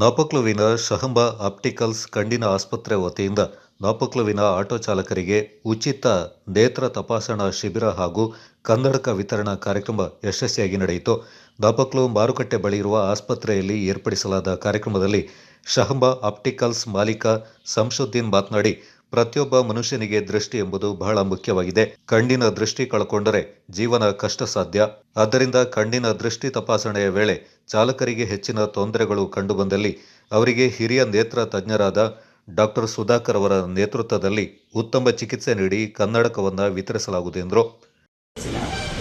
ನಾಪಕ್ಲುವಿನ ಶಹಂಬ opticals ಕಣ್ಣಿನ ಆಸ್ಪತ್ರೆ ವತಿಯಿಂದ ನಾಪಕ್ಲುವಿನ ಆಟೋ ಚಾಲಕರಿಗೆ ಉಚಿತ ನೇತ್ರ ತಪಾಸಣಾ ಶಿಬಿರ ಹಾಗೂ ಕನ್ನಡಕ ವಿತರಣಾ ಕಾರ್ಯಕ್ರಮ ಯಶಸ್ವಿಯಾಗಿ ನಡೆಯಿತು. ನಾಪಕ್ಲು ಮಾರುಕಟ್ಟೆ ಬಳಿ ಇರುವ ಆಸ್ಪತ್ರೆಯಲ್ಲಿ ಏರ್ಪಡಿಸಲಾದ ಕಾರ್ಯಕ್ರಮದಲ್ಲಿ ಶಹಂಬ ಆಪ್ಟಿಕಲ್ಸ್ ಮಾಲೀಕ ಸಂಶುದ್ದೀನ್ ಮಾತನಾಡಿ ಪ್ರತಿಯೊಬ್ಬ ಮನುಷ್ಯನಿಗೆ ದೃಷ್ಟಿ ಎಂಬುದು ಬಹಳ ಮುಖ್ಯವಾಗಿದೆ. ಕಣ್ಣಿನ ದೃಷ್ಟಿ ಕಳ್ಕೊಂಡರೆ ಜೀವನ ಕಷ್ಟ ಸಾಧ್ಯ ಆದ್ದರಿಂದ ಕಣ್ಣಿನ ದೃಷ್ಟಿ ತಪಾಸಣೆಯ ವೇಳೆ ಚಾಲಕರಿಗೆ ಹೆಚ್ಚಿನ ತೊಂದರೆಗಳು ಕಂಡುಬಂದಲ್ಲಿ ಅವರಿಗೆ ಹಿರಿಯ ನೇತ್ರ ತಜ್ಞರಾದ ಡಾಕ್ಟರ್ ಸುಧಾಕರ್ ಅವರ ನೇತೃತ್ವದಲ್ಲಿ ಉತ್ತಮ ಚಿಕಿತ್ಸೆ ನೀಡಿ ಕನ್ನಡಕವನ್ನು ವಿತರಿಸಲಾಗುವುದು ಎಂದರು.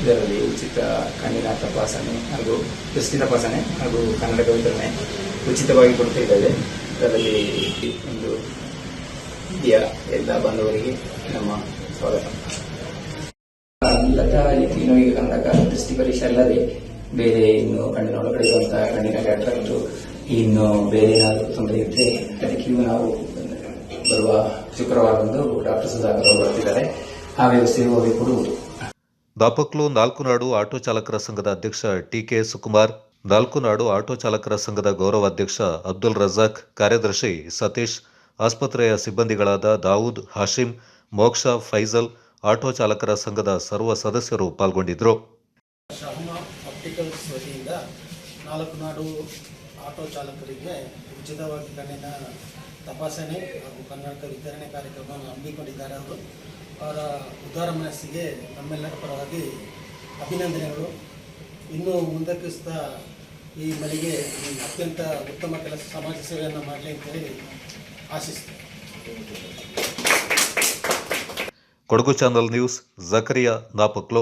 ಇದರಲ್ಲಿ ಉಚಿತ ಕಣ್ಣಿನ ತಪಾಸಣೆ ಹಾಗೂ ದೃಷ್ಟಿ ತಪಾಸಣೆ ಹಾಗೂ ಕನ್ನಡಕ ವಿತರಣೆ ಉಚಿತವಾಗಿ ಕೊಡ್ತಾ ಅದರಲ್ಲಿ ಒಂದು ವಿದ್ಯ ಎಲ್ಲ ಬಂದವರಿಗೆ ನಮ್ಮ ಸ್ವಾಗತ. ಲತಾ ಈ ನೋವಿಗೆ ಕನ್ನಡಕ ದೃಷ್ಟಿ ಪರೀಕ್ಷೆ ಅಲ್ಲದೆ ಬೇರೆ ಇನ್ನು ಕಣ್ಣಿನ ಒಳಗಡೆ ಇರುವಂತಹ ಕಣ್ಣಿನ ಕ್ಯಾಟ್ರಾಕ್ಟು ಇನ್ನು ಬೇರೆ ಏನಾದರೂ ತೊಂದರೆ ಇದ್ದರೆ ಅದಕ್ಕಿಯೂ ನಾವು ಬರುವ ಶುಕ್ರವಾರದಂದು ಡಾಕ್ಟರ್ ಸುಧಾಕರ್ ಅವರು ಬರ್ತಿದ್ದಾರೆ. ಆ ವ್ಯವಸ್ಥೆಯು ಅವರಿಗೆ ಕೊಡುವುದು ದಾಪಕ್ಲು ನಾಲ್ಕು ನಾಡು ಆಟೋ ಚಾಲಕರ ಸಂಘದ ಅಧ್ಯಕ್ಷ ಟಿಕೆ ಸುಕುಮಾರ್ ನಾಲ್ಕು ನಾಡು ಆಟೋ ಚಾಲಕರ ಸಂಘದ ಗೌರವಾಧ್ಯಕ್ಷ ಅಬ್ದುಲ್ ರಜಾಕ್ ಕಾರ್ಯದರ್ಶಿ ಸತೀಶ್ ಆಸ್ಪತ್ರೆಯ ಸಿಬ್ಬಂದಿಗಳಾದ ದಾವೂದ್ ಹಾಶಿಂ ಮೋಕ್ಷ ಫೈಜಲ್ ಆಟೋ ಚಾಲಕರ ಸಂಘದ ಸರ್ವ ಸದಸ್ಯರು ಪಾಲ್ಗೊಂಡಿದ್ದರು. ನಾಲ್ಕು ನಾಡು ಆಟೋ ಚಾಲಕರಿಗೆ ಉಚಿತವಾಗಿ ಕಣ್ಣಿನ ತಪಾಸಣೆ ಹಾಗೂ ಕನ್ನಡಕ ವಿತರಣೆ ಕಾರ್ಯಕ್ರಮವನ್ನು ಹಮ್ಮಿಕೊಂಡಿದ್ದಾರೆ ಅವರು. ಅವರ ಉದಾರ ಮನಸ್ಸಿಗೆ ನಮ್ಮೆಲ್ಲರ ಪರವಾಗಿ ಅಭಿನಂದನೆಗಳು. ಇನ್ನೂ ಮುಂದಕ್ಕೆ ಸಹ ಈ ಮನೆಗೆ ಈ ಅತ್ಯಂತ ಉತ್ತಮ ಕೆಲಸ ಸಮಾಜ ಸೇವೆಯನ್ನು ಮಾಡಲಿ ಅಂತೇಳಿ ఆశిస్తాను కొడుకు ఛానల్ న్యూస్ జకరియా నాపక్లో.